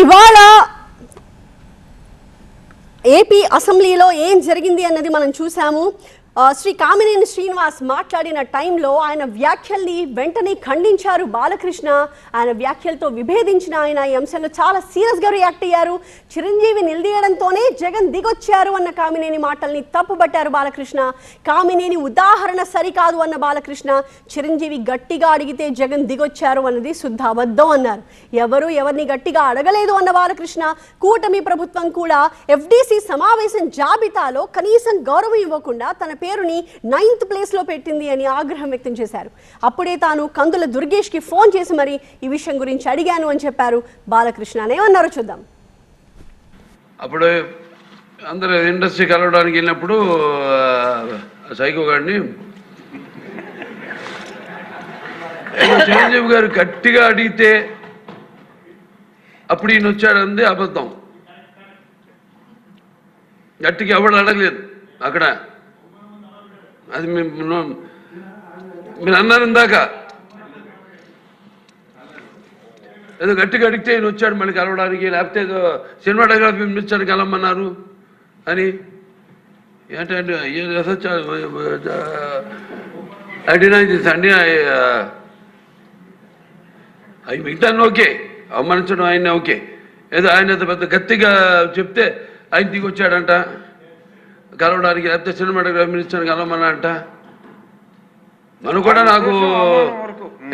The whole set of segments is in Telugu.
ఇవాళ ఏపీ అసెంబ్లీలో ఏం జరిగింది అన్నది మనం చూసాము. శ్రీ కామినేని శ్రీనివాస్ మాట్లాడిన టైంలో ఆయన వ్యాఖ్యల్ని వెంటనే ఖండించారు బాలకృష్ణ. ఆయన వ్యాఖ్యలతో విభేదించిన ఆయన ఈ అంశంలో చాలా సీరియస్గా రియాక్ట్ అయ్యారు. చిరంజీవి నిలదీయడంతోనే జగన్ దిగొచ్చారు అన్న కామినేని మాటల్ని తప్పుపట్టారు బాలకృష్ణ. కామినేని ఉదాహరణ సరికాదు అన్న బాలకృష్ణ. చిరంజీవి గట్టిగా అడిగితే జగన్ దిగొచ్చారు అన్నది శుద్ధ అబద్ధం అన్నారు. ఎవరు ఎవరిని గట్టిగా అడగలేదు అన్న బాలకృష్ణ. కూటమి ప్రభుత్వం కూడా ఎఫ్డీసీ సమావేశం జాబితాలో కనీసం గౌరవం ఇవ్వకుండా తన పేరుని నైన్త్ ప్లేస్లో పెట్టింది అని ఆగ్రహం వ్యక్తం చేశారు. అప్పుడే తాను కందుల దుర్గేష్కి ఫోన్ చేసి మరి ఈ విషయం గురించి అడిగాను అని చెప్పారు. బాలకృష్ణ ఏమన్నారో చూద్దాం. అప్పుడు అందరూ ఇండస్ట్రీ కలవడానికి వెళ్ళినప్పుడు సైకో గారిని చిరంజీవి గారు గట్టిగా అడిగితే అప్పుడు ఈయన వచ్చాడంది అబద్ధం. గట్టిగా ఎవడు అడగలేదు అక్కడ. అది మేము మీరు అన్నారు ఇందాక. ఏదో గట్టిగా అడిగితే ఈయన వచ్చాడు మళ్ళీ కలవడానికి లేకపోతే ఏదో సినిమాటోగ్రఫీ మినిస్టర్ కలవమన్నారు అని. ఏంటంటే అడిగినా అండి అవి మిగతాన్ని ఓకే. అవమానించడం ఆయన ఓకే. ఏదో ఆయన పెద్ద గట్టిగా చెప్తే ఆయన దిగి వచ్చాడంట కలవడానికి లేకపోతే సినిమాటోగ్రఫీ మినిస్టర్ కలవమన్నాడంట మనం కూడా నాకు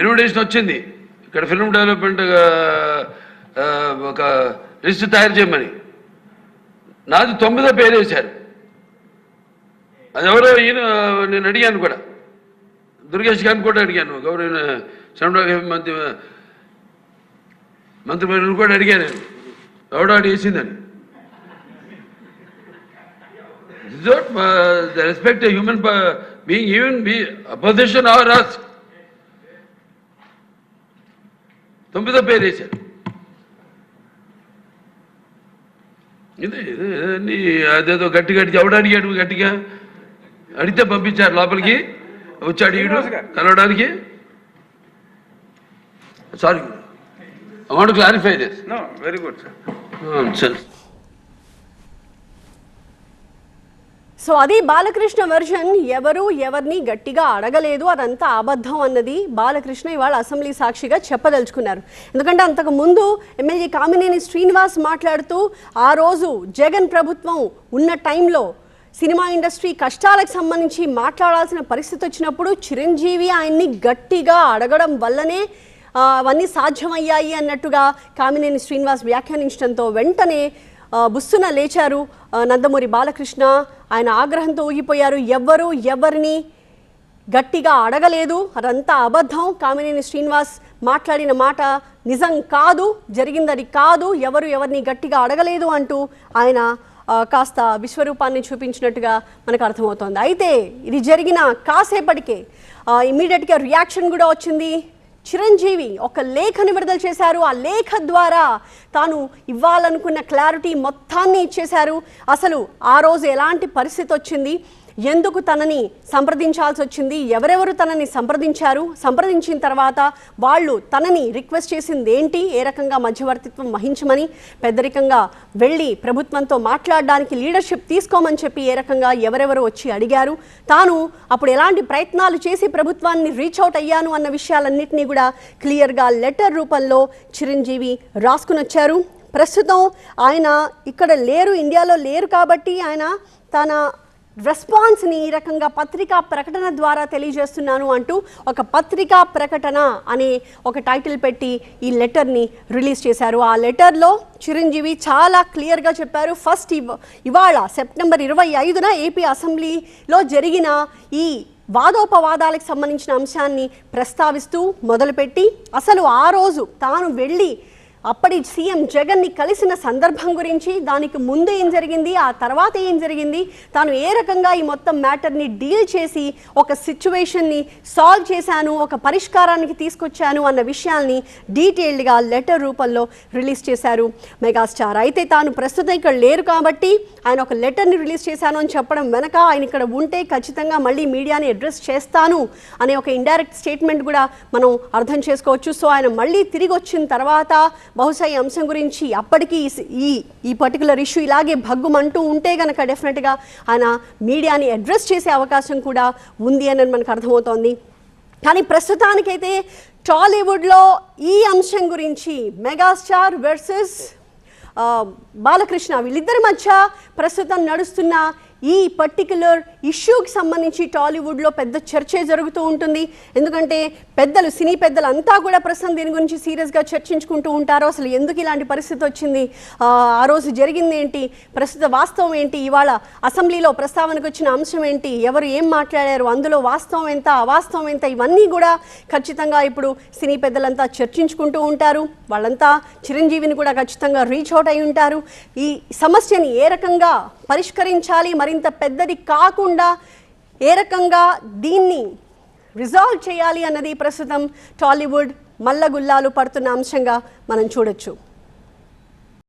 ఇన్విటేషన్ వచ్చింది. ఇక్కడ ఫిల్మ్ డెవలప్మెంట్ ఒక లిస్ట్ తయారు చేయమని. నాది తొమ్మిదో పేరు వేశారు. అది ఎవరో ఈయన నేను అడిగాను కూడా. దుర్గేష్ గారిని కూడా అడిగాను. గౌరవ సినిమాటోగ్రఫీ మంత్రి మంత్రి కూడా అడిగాను నేను. ఎవడో అడి not uh, the respect a human uh, being, even be opposition or us. తొమ్మిదో పేరు వేశారు. ఇది అదేదో గట్టి గట్టి ఎవడు అడిగాడు గట్టిగా? అడిగితే పంపించారు లోపలికి. వచ్చాడు ఈడు కలవడానికి. Sorry I want clarify this good, sir. Sir so అది బాలకృష్ణ వెర్షన్ ఎవరు ఎవరిని గట్టిగా అడగలేదు అదంతా అబద్ధం అన్నది బాలకృష్ణ ఇవాళ అసెంబ్లీ సాక్షిగా చెప్పదలుచుకున్నారు. ఎందుకంటే అంతకు ముందు ఎమ్మెల్యే కామినేని శ్రీనివాస్ మాట్లాడుతూ ఆ రోజు జగన్ ప్రభుత్వం ఉన్న టైంలో సినిమా ఇండస్ట్రీ కష్టాలకు సంబంధించి మాట్లాడాల్సిన పరిస్థితి వచ్చినప్పుడు చిరంజీవి ఆయన్ని గట్టిగా అడగడం వల్లనే అవన్నీ సాధ్యమయ్యాయి అన్నట్టుగా కామినేని శ్రీనివాస్ వ్యాఖ్యానించడంతో వెంటనే బుస్సున లేచారు నందమూరి బాలకృష్ణ. ఆయన ఆగ్రహంతో ఊగిపోయారు. ఎవ్వరు ఎవరిని గట్టిగా అడగలేదు. అదంతా అబద్ధం. కామినేని శ్రీనివాస్ మాట్లాడిన మాట నిజం కాదు జరిగిందని కాదు ఎవరు ఎవరిని గట్టిగా అడగలేదు అంటూ ఆయన కాస్త విశ్వరూపాన్ని చూపించినట్టుగా మనకు అర్థమవుతోంది. అయితే ఇది జరిగిన కాసేపటికే ఇమీడియట్గా రియాక్షన్ కూడా వచ్చింది. చిరంజీవి ఒక లేఖని విడుదల చేశారు. ఆ లేఖ ద్వారా తాను ఇవ్వాలనుకున్న క్లారిటీ మొత్తాన్ని ఇచ్చేశారు. అసలు ఆ రోజు ఎలాంటి పరిస్థితి వచ్చింది? ఎందుకు తనని సంప్రదించాల్సి వచ్చింది? ఎవరెవరు తనని సంప్రదించారు? సంప్రదించిన తర్వాత వాళ్ళు తనని రిక్వెస్ట్ చేసింది ఏంటి ఏ రకంగా మధ్యవర్తిత్వం వహించమని పెద్దరికంగా వెళ్ళి ప్రభుత్వంతో మాట్లాడడానికి లీడర్షిప్ తీసుకోమని చెప్పి ఏ రకంగా ఎవరెవరు వచ్చి అడిగారు? తాను అప్పుడు ఎలాంటి ప్రయత్నాలు చేసి ప్రభుత్వాన్ని రీచ్ అవుట్ అయ్యాను అన్న విషయాలన్నింటినీ కూడా క్లియర్గా లెటర్ రూపంలో చిరంజీవి రాసుకుని వచ్చారు. ప్రస్తుతం ఆయన ఇక్కడ లేరు ఇండియాలో లేరు కాబట్టి ఆయన తన రెస్పాన్స్ని ఈ రకంగా పత్రికా ప్రకటన ద్వారా తెలియజేస్తున్నాను అంటూ ఒక పత్రికా ప్రకటన అనే ఒక టైటిల్ పెట్టి ఈ లెటర్ని రిలీజ్ చేశారు. ఆ లెటర్లో చిరంజీవి చాలా క్లియర్గా చెప్పారు. ఫస్ట్ ఇవ ఇవాళ సెప్టెంబర్ ఇరవై ఐదున ఏపీ అసెంబ్లీలో జరిగిన ఈ వాదోపవాదాలకు సంబంధించిన అంశాన్ని ప్రస్తావిస్తూ మొదలుపెట్టి అసలు ఆ రోజు తాను వెళ్ళి అప్పటి సీఎం జగన్ని కలిసిన సందర్భం గురించి దానికి ముందు ఏం జరిగింది ఆ తర్వాత ఏం జరిగింది తాను ఏ రకంగా ఈ మొత్తం మ్యాటర్ని డీల్ చేసి ఒక సిచ్యువేషన్ని సాల్వ్ చేశాను ఒక పరిష్కారానికి తీసుకొచ్చాను అన్న విషయాల్ని డీటెయిల్డ్గా లెటర్ రూపంలో రిలీజ్ చేశారు మెగాస్టార్. అయితే తాను ప్రస్తుతం ఇక్కడ లేరు కాబట్టి ఆయన ఒక లెటర్ని రిలీజ్ చేశాను అని చెప్పడం వెనక ఆయన ఇక్కడ ఉంటే ఖచ్చితంగా మళ్ళీ మీడియాని అడ్రస్ చేస్తాను అనే ఒక ఇండైరెక్ట్ స్టేట్మెంట్ కూడా మనం అర్థం చేసుకోవచ్చు. సో ఆయన మళ్ళీ తిరిగి వచ్చిన తర్వాత బహుశా ఈ అంశం గురించి అప్పటికి ఈ- ఈ పర్టికులర్ ఇష్యూ ఇలాగే భగ్గుమంటూ ఉంటే కనుక డెఫినెట్గా ఆయన మీడియాని అడ్రస్ చేసే అవకాశం కూడా ఉంది అని మనకు అర్థమవుతోంది. కానీ ప్రస్తుతానికైతే టాలీవుడ్లో ఈ అంశం గురించి మెగాస్టార్ వర్సెస్ బాలకృష్ణ వీళ్ళిద్దరి మధ్య ప్రస్తుతం నడుస్తున్న ఈ పర్టిక్యులర్ ఇష్యూకి సంబంధించి టాలీవుడ్లో పెద్ద చర్చే జరుగుతూ ఉంటుంది. ఎందుకంటే పెద్దలు సినీ పెద్దలు అంతా కూడా ప్రస్తుతం దీని గురించి సీరియస్గా చర్చించుకుంటూ ఉంటారు. అసలు ఎందుకు ఇలాంటి పరిస్థితి వచ్చింది? ఆ, రోజు జరిగింది ఏంటి? ప్రస్తుత వాస్తవం ఏంటి? ఇవాళ అసెంబ్లీలో ప్రస్తావనకు వచ్చిన అంశం ఏంటి? ఎవరు ఏం మాట్లాడారు? అందులో వాస్తవం ఎంత? అవాస్తవం ఎంత? ఇవన్నీ కూడా ఖచ్చితంగా ఇప్పుడు సినీ పెద్దలంతా చర్చించుకుంటూ ఉంటారు. వాళ్ళంతా చిరంజీవిని కూడా ఖచ్చితంగా రీచ్ అవుట్ అయి ఉంటారు. ఈ సమస్యని ఏ రకంగా పరిష్కరించాలి? మరింత పెద్దది కాకుండా ఏ రకంగా దీన్ని రిజాల్వ్ చేయాలి అన్నది ప్రస్తుతం టాలీవుడ్ మల్లగుల్లాలు పడుతున్న అంశంగా మనం చూడొచ్చు.